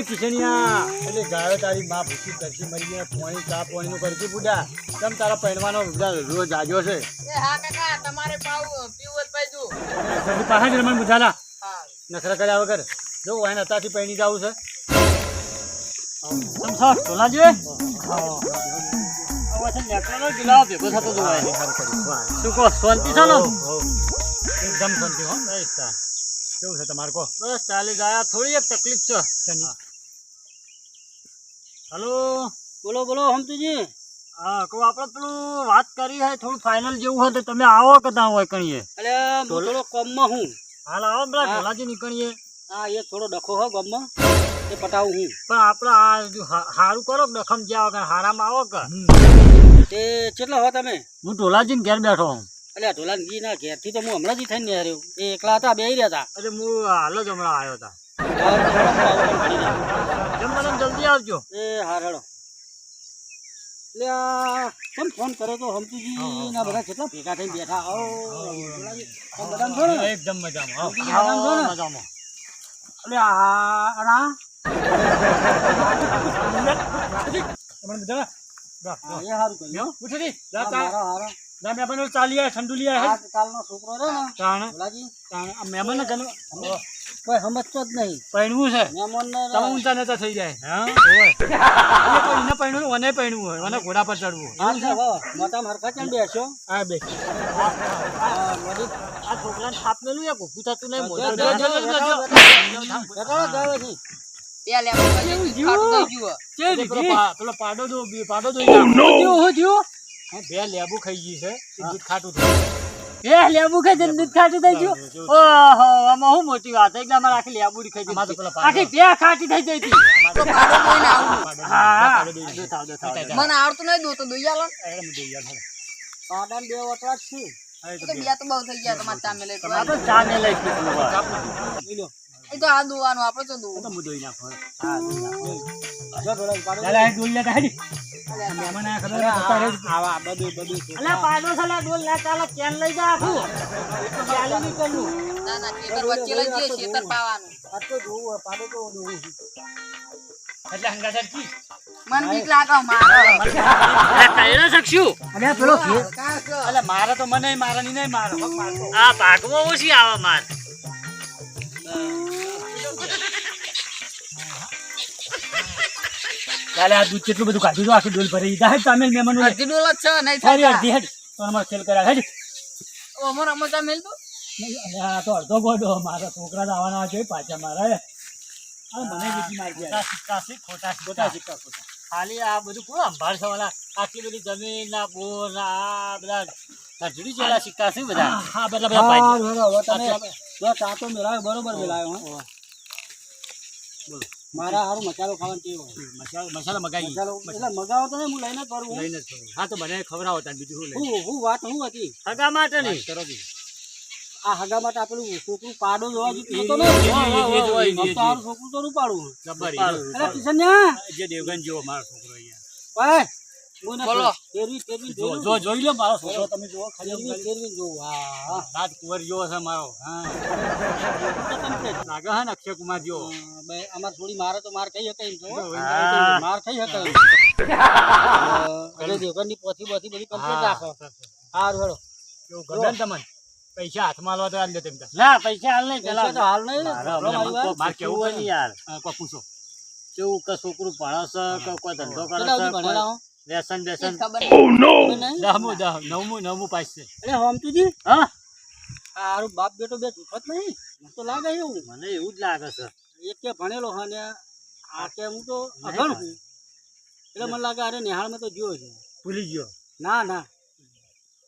એ કિશનિયા. એટલે ગાયો તારી માં ભૂખી કરશી મરી ગયા પોણી ચા પોણી નું કરશી બુડા. તમ તારા પૈણવાનો રોજ આજો છે? એ હા કાકા તમારે પાવું જ પાઈજુ પછી પાછા જ રમણ બુધાલા. નખરા કર્યા વગર. જો વાયન હતાથી પૈણી જવું છે તમ એકદમ શાંતિ હો. કેવું છે તમારે કહો? બસ ચાલી ગયા થોડી એક તકલીફ છે. હલો? બોલો બોલો હમતુજી હા કહું આપણે પેલું વાત કરી છે થોડું ફાઇનલ જેવું હોય તો તમે આવો કદા હોય કણીએ? એટલે થોડો કોમમાં હું. હાલ આવો પેલા હા. ઢોલાજી નીકળીએ. હા એ થોડો ડખો હો ગમમાં. એ પટાવું હું. પણ આપણે આ હા- હારું કરો કે દખમ જ્યાં વગર હારામાં આવો કે? તે કેટલા હો તમે? હું ઢોલાજીને ઘેર બેઠો હું. એટલે ઢોલાજી ના ઘેરથી તો હું હમણાં જ થઈને આવ્યો એ એકલા હતા બે રહ્યા હતા. એટલે હું હાલ જ હમણાં આવ્યો હતા એ જેમ મને જલ્દી આવજો હાર હેડો એટલે કેમ ફોન કર્યો તો હમતીજી ના બધા કેટલા ભેગા થઈને બેઠા આવો ઢોલાજી, છો ને? એકદમ મજામાં. મજામાં છો ને? મજામાં એટલે આ અને આ? તમને બધા જા, હા, જા. એ સારું કર્યું ઉઠી જા, આ તા. મારો હારો. મહેમાનો ચાલી આયા, ઠંડુ લઈ આયા. આજકાલનો છોકરો છે ને તાણે, ઢોલાજી તાણે. આ મહેમાનને ઘરનું કોઈ સમજતો જ નહીં. પૈણવું છે? મહેમાનને તમે ઊંચા નેતા થઈ જાય. હા? ઓય. એ એને પૈણવું મને પૈણવું હોય મને ઘોડા પર ચડવું. છે? હો મોટા હા બે આ છોકરાને યા ભૂખું થતું નહીં જો, જો, જો, જો, જો, પેલો પાડો દો પાડો દો. હા, બે લેબુ ખાઈ ગઈ છે. દૂધ ખાટું થયું. એ લેબુ ખાઈ જઈને દૂધ ખાટું થઈ ગયું? ઓહો આમાં શું મોટી વાત એકદમ અમારે આખી લેબુ ખાઈ પેલો આખી બે ખાટી થઈ જઈ હતી. મને આવડતું નહીં દો તો દોઈ આલો. પાડાને બે વટવા છે. તો તો બે. બે તો બહુ થઈ ગયા. તમારે આ તો લઈ પીધું હોય. ચાપલું. એ તો આ દોવાનું આપણે તો એ તો હું ધોઈ નાખું. હા. જો થોડો પાડો. મહેમાન ખબર આ- રહેજો. આવા બધું બધું અલા, પાડો છે, ડોલ લે, ચાલો, કેન લઈ જા આખું. ચાલી નીકળવું. ના ના ખેતર વચ્ચે લઈ જઈએ ખેતર પાવાનું આ તો જોવું પાડો તો જોવું. એટલે હંગાથે કી? મને બીક લાગે મારે પેલો મારે તો મને મારે ની નહીં મારો આ ભાગવો ઓછી આવે માર ચાલે, આ દૂધ કેટલું બધું કાઢ્યું આખી ડોલ ભરી દીધા. હેડ, તામેલ મહેમાનો અડધી ડોલ જ છે નહીં સારી અડધી હેડ. તો અમારે ખેલ કર્યા હેડ. અમર અમર તમે આ તો અડધો ગોડો. મારા છોકરા તો આવવાના છે પાછા મારા આ મને બીજી મારી ખોટા સિક્કા છે ખોટા ખોટા સિક્કા. ખોટા ખાલી આ બધું કોણ સંભાળ છે ઓલા? આટલી બધી જમીન ના બોર ના આ બધા ગઢડી જેલા સિક્કા છે બધા. હા બધા બધા. હવે તમે આટલા- જો ચા તો મેળાયો, બરોબર મેળાયો, હા. બોલો. મારા હારું મસાલો ખાવાનું હોય. મસાલા મસાલા મગાઈ? એટલે મગાવો તો હું લઈને કરું લઈને જ. હા તો મને ખવડાવો તાન બીજું શું લઈ હું હું વાત હું હતી? હગા માટે નહીં. કરો આ હગા માટે આપેલું છોકરું પાડો જોવા તો છોકરું તો રૂપાડું જે દેવગન જેવો મારો છોકરો અહીંયા. બોલો. ફેરવી- ફેરવી જો જોઈ લો મારો છોકરો તમે જુઓ ખાલી ફેરવી- આમ ફેરવી જોવું. હા, હા. રાજકુંવર જેવો છે મારો હા લાગે હે ને અક્ષય કુમાર જેવો અમાર થોડી મારે તો માર ખાઈ શકાય એમ છે, હો. હા. માર ખાઈ શકાય એમ. દેવગનની પોથી બોથી બધી complete રાખો. હારું, હેડો. કેવું ગમે તમને પૈસા હાથમાં લો તો તેમ ના પૈસા હાલ નહીં પેલા તો હાલ નહીં મારા કેવું હોય યાર કોઈ પૂછો કેવું કે છોકરું ભણે કે કોઈ ધંધો કરે છે નહીં. ખબર નહીં? દહમું દહ નવમું નવમું પાસ છે. અરે હોમતુજી? હા? બાપ બેટો બે જૂઠો નહીં. મને તો લાગે એવું. મને એવું જ લાગે છે. એક કે ભણેલો હા ને આ કે હું તો અભણ છું. એટલે મને લાગે અરે નિહાળમાં તો જોયો છે. ભૂલી ગયો. ના ના.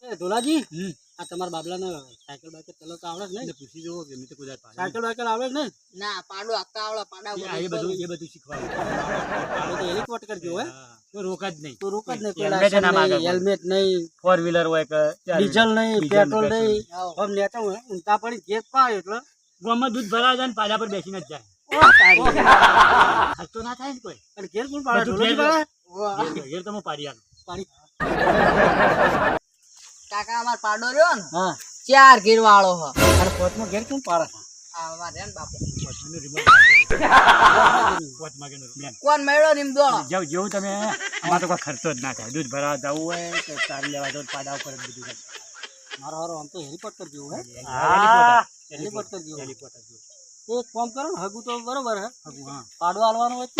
એ ધોલાજી? હમ. આ તમારા બાબલાને સાયકલ બાયકલ ચલાવતા આવડે જ નહીં. પૂછી જુઓ કે મેં તો કદાચ સાયકલ બાયકલ આવડે જ નહીં? ના પાડો આખા આવડે પાડા એ- બધું એ બધું શીખવાડું. આપણે તો હેલિકોપ્ટર કરજો હા, તો રોક જ નહીં તો રોક જ નહીં હેલ્મેટ નહીં ફોર વ્હીલર હોય કે ડીઝલ નહીં પેટ્રોલ પેટ્રોલ. નહીં. આમ નેતા હોય ઊંધા પડી જેબ પાય એટલે ગામમાં દૂધ ભરાવા જાય ને પાડા પર બેસીને જ જાય. ઓહ, ના થાય ને કોઈ. અને ઘેર કોણ પાડે? ઘેર. ઘેર- ઘેર પાડી આલું. પાડી. કાકા અમાર પાડો રહ્યો ને? ચાર ઘેર વાળો હ. અને પોતમાં ઘેર કેમ પાડે? દે. કોણ મેળો ને એમ દોડો જેવું જેવું તમે આમાં તો કોઈ ખર્ચો જ ના થાય. દૂધ ભરાવા જવું હોય તો ચાર લેવા જાવ પાડા ઉપર બધું થાય. મારો હારો આમ તો હેલિકોપ્ટર જેવું હે. હા. હેલિકોપ્ટર. જેવું. હેલિકોપ્ટર જેવું. તો એક કામ કરો ને હગું તો બરોબર હે. હગું, હા. પાડો હાલવાનો હોય તો.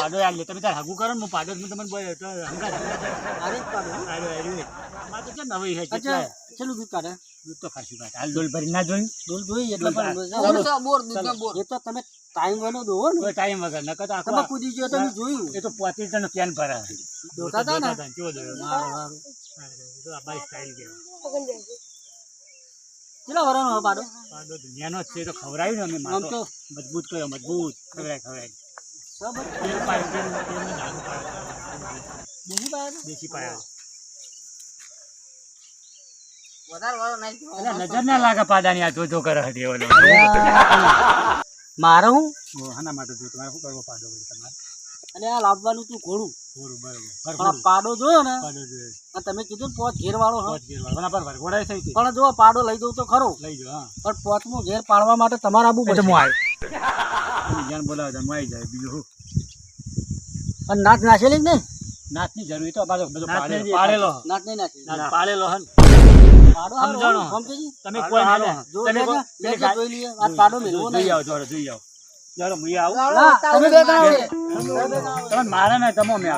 પાડો યાર લે તમે તાર હગું કરો ને હું પાડો જ હું તમને બોલ્યો તો પાડો. છે નવી હે અચ્છા કેટલાય. છેલ્લું દૂધ કાઢે દૂધ તો ખાસું કાઢે. હાલ ડોલ ભરી ના જોયું? ડોલ જોઈ એટલે પણ બોર બોર દૂધ બોર. એ તો તમે ટાઈમ વનો દોવો ને. ટાઈમ વગર નકર તો તમે આખો કૂદી ગયો તમે જોયું. એ તો પોતી ટન કેન ભરા. દોતા હતા ને? દોતા કેવો દોયો? હારું, હારું. તો. આ બાઈ સ્ટાઈલ કે કેટલા વરાનો હે પાડો? પાડો દુનિયાનો જ છે તો ખવરાયું ને અમે આમ તો મજબૂત કર્યો મજબૂત. ખવડાય ખવડાય. સબ પાયો. દેશી પાડો દેશી પાયા વધારે વાળો નહીં અલા, નજર ના લાગે પાડાની આ જોજો કરે છે દેવો લો. હું? આના માટે જો તમારે શું કરવો પાડો વળી તમારે? અને આ લાવવાનું તું ઘોડું. થોડું બરોબર. પણ પાડો જોયો ને? પાડો જોઈએ તમે કીધું ને પોચ ઘેર વાળો પોત ગેરવાળો. આના પર વરઘોડાય થઈ પણ જો પાડો લઈ દઉં તો ખરો. લઈ જો હા. પણ પોચમો ઘેર પાડવા માટે તમારે આબુ બધું હું બોલાવો આવી જાય બીજું પણ નાચ નાખેલી જ ને નાચની જરૂર તો પાડેલો. પાડેલો. નાચ નહીં નાચ પાડેલો હારો સમજાણો. તમે કોઈ ના તમે લેજો, કોઈ- લેજો, પેલી જોઈ લઈએ. આ પાડો મેળવો નહીં આવો જોડો જોઈ આવો. જોડો હું આવું. તમે બે જણા તમે મારે ને તમો મેં.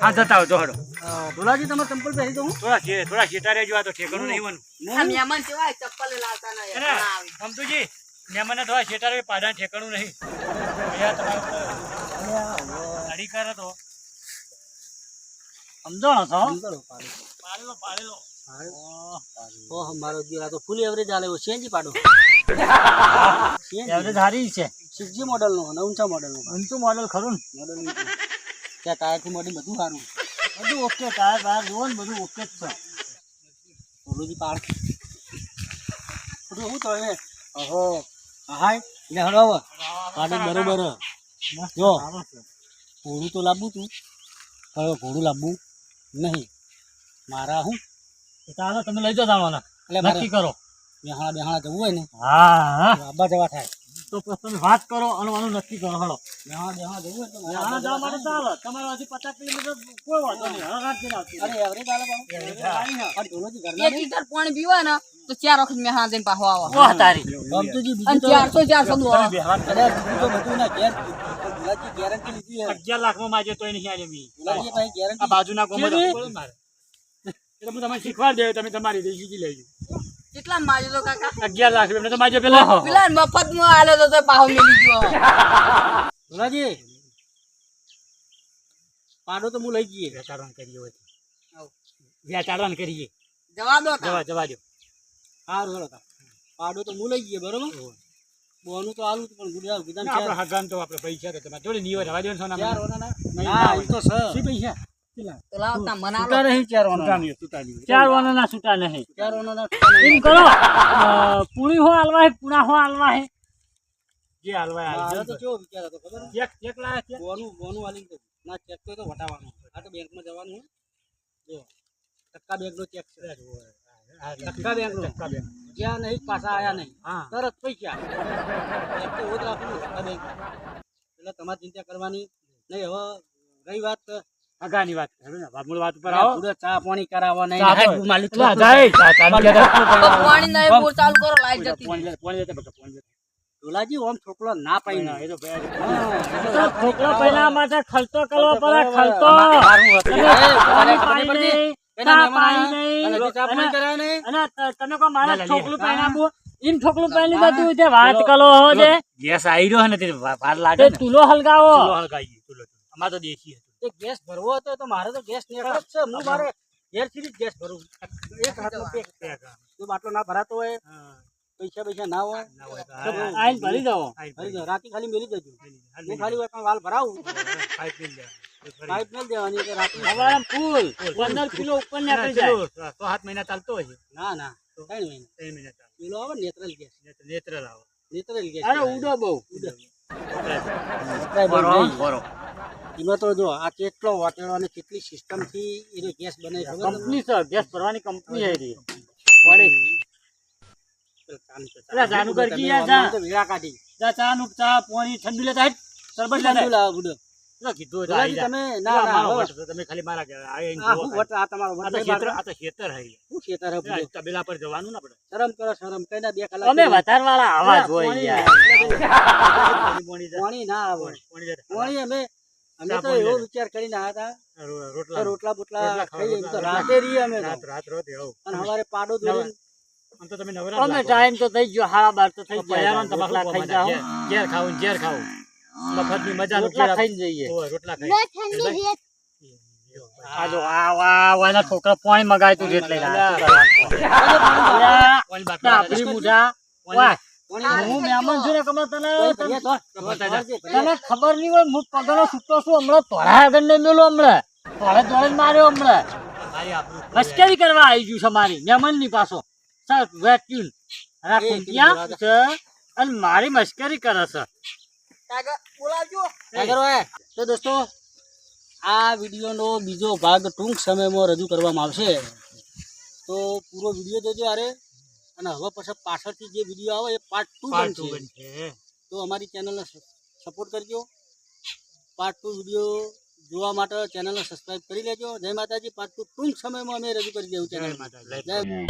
હા જતા આવો જોડો અ, ભોલાજી તમે ચંપલ પહેરી દઉં થોડા છે થોડા શેતા રહેજો આ તો ઠેકાણું નહીં બનવું આ મહેમાન કેવાય ચપ્પલ લાવતા નહીં એને સમતુજી મહેમાનને થોડા શેતા રહે પાડા ઠેકાણું નહીં. ભૈયા તમારે અડી કરે તો. સમજાણો છો? પાડેલો પાડેલો. ઓહ, મારો આ તો ફૂલ એવરેજ આલે CNG પાડો. એવરેજ હારી છે. સિક્સ જી મોડલનો અને ઊંચા મોડલનો ઊંચું મોડલ ખરું ને. મોડલ. ત્યાં ટાયરથી મોડી બધું સારું. બધું ઓકે ટાયર બાર જુઓ ને બધું ઓકે જ છે. ભોલુજી પાડ. બધું શું તો એ ઓહો હાય એટલે હળો પાડી બરોબર. હે. જો. ઘોડું તો લાવવું તું. હવે ઘોડું લાવવું નહીં. મારા હું? ચાલો તમે લઈ જાઓ તાણવાના એટલે નક્કી કરો. બેહાણા બેહાણા જવું હોય ને હા હા. આબા જવા થાય. તો પછી તમે વાત કરો અને આનું નક્કી કરો હળો બેહાણા બેહાણા જવું હોય તો આના જવા માટે ચાલો. તમારે હજી પચાસ કિલોમીટર કોઈ વાંધો નહીં. હળો રાત જઈને આવતી? અરે એવરેજ આલે ઘરના એક લીટર પાણી પીવા ને તો ચાર વખત મેહાણા જઈને પાછો આવો. વાહ તારી. ગમતુંજી બીજું તો ચારસો ચારસો દો તમે બેહવા અરે બીજું તો બધું ના ઘેર ભોલાજી ગેરંટી લીધી હે અગિયાર લાખમાં માજે તોય નહીં આલે મી. ભોલાજી ભાઈ આ બાજુના ગોમડા બોલ મારે. એટલે હું તમને શીખવાડી દે તમે તમારી રીતે શીખી લેજો. કેટલા માજો કાકા? અગિયાર લાખ રૂપિયા. તો માજે પેલા. પેલા મફતમાં આલે તો તો મેલી ગયો. ભોલાજી પાડો તો હું લઈ જઈએ. વેચારણ કરીએ હોય વેચારણ કરીએ. જવા દો. જવા જવા દો. સારું પાડો તો હું લઈ જઈએ બરોબર? બોનું તો આલું પણ આપણે હગાન તો આપણે પૈસા તો તમારે. જોડે નીવો રવા દો સોના ચાર મને. ઓનાના નહીં, હા ના એ તો હોય. છે પૈસા? કેટલા? તો લાવ તાર મને આલો. નહીં નહીં. એમ કરો. પૂરી હો હાલવા હે પૂણા હો આલવા હે? જે હાલવા હે મારે તો કેવો વિચાર હતો ખબર? ચેક ચેક લાવે ચેક? બોનું બોનું આલીને તો. ના ચેક તો એ આ તો બેંકમાં જવાનું જો. ટક્કા બેંકનો ચેક છે. ટક્કા બેંકનો. ટક્કા બેંક. જ્યાં નહીં પાછા આયા નહીં. તરત પૈસા. ચેક તો ઓજ ટક્કા બેંક એટલે તમારે ચિંતા કરવાની નહીં. હવે રહી વાત હગાની વાત કરો ને. મૂળ વાત ઉપર આવો. પૂરો ચા પાણી કરાવવા નહીં. ચા હાય, તો- જાય, પાણી નહીં ચાલુ કરો લાઈટ જતી પાણી પોણી બકા, પોણી. ઢોલાજી ઓમ છોકરો ના પાઈ ના, એ તો ભાઈ હા, પહેલા માટે ખલતો કરવો પડે ખલતો. પાણી પડી? એના ચા મહેમાન પાઈ આયા, નહીં. અને ચા પાણી છોકરું છોકરું વાત કરો હો જે. ગેસ આવી રહ્યો ને તે વાર લાગે ને. તુલો હલગાવો. તુલો હલગાવી તુલો અમાર તો દેશી એ ગેસ ભરવો હતો તો મારે તો ગેસ નેટ છે હું મારે ઘેર સુધી જ ગેસ ભરું એક હાથનો પેક જો બાટલો ના ભરાતો હોય પૈસા પૈસા ના હોય આઈન ભરી દો ભરી દો રાતે ખાલી મેલી દેજો હું ખાલી હોય પણ વાલ ભરાવું પાઇપ મેલ દેવાની કે રાતે હવારે ફૂલ પંદર કિલો ઉપર નીકળી જાય તો સાત મહિના ચાલતો હોય ના ના ત્રણ મહિના ત્રણ મહિના ચાલે કિલો આવે નેત્રલ ગેસ નેત્રલ આવે નેત્રલ ગેસ અરે ઉડો બહુ ઉડો બરો નહીં. એમાં તો જો આ કેટલો વાટેડો અને કેટલી સિસ્ટમથી એનો ગેસ બને કંપની સર ગેસ ભરવાની કંપની. પાણી ના આવે પાણી અમે અમે તો એવો વિચાર કરીને આવ્યા હતા રોટલા. રોટલા બોટલા એમ તો રાતે રહીએ અમે રાત રાત રોત એવું. અને સવારે પાડો દોરી આમ તો તમે નવરા અમે ટાઈમ તો થઈ ગયો હાડા બાર તો થઈ ગયા. તમાકલા ખાઈ જાઓ. ઘેર ખાવું ઘેર ખાવું. મફતની મજા રોટલા ખાઈને જઈએ. રોટલા ખાઈ. આ આ આ વાના છોકરા પોઈન્ટ મગાય તું લઈને આપણી વાહ. હું મહેમાન છું ને કમર તને તને ખબર નહીં હોય હું પગનો છૂટો છું હમણાં. તોરા આગળ નહીં મેલો હમણાં. તોડે જ માર્યો હમણાં. લશ્કરી કરવા આવી ગયું છે મારી. મહેમાનની પાછો સર વેટ્યુન અને આ છે અને મારી મશ્કરી કરે છે. તો દોસ્તો આ વિડીયોનો બીજો ભાગ ટૂંક સમયમાં રજૂ કરવામાં આવશે. તો પૂરો વીડિયો જોજો અરે અને હવે પછી પાછળથી જે વીડિયો આવે એ પાર્ટ ટુ બનશે. તો અમારી ચેનલને સપોર્ટ કરજો. પાર્ટ ટુ વીડિયો જોવા માટે ચેનલને સબસ્ક્રાઇબ કરી લેજો. જય માતાજી. પાર્ટ ટુ ટૂંક સમયમાં અમે રજૂ કરી દેવું ચેનલ જય જય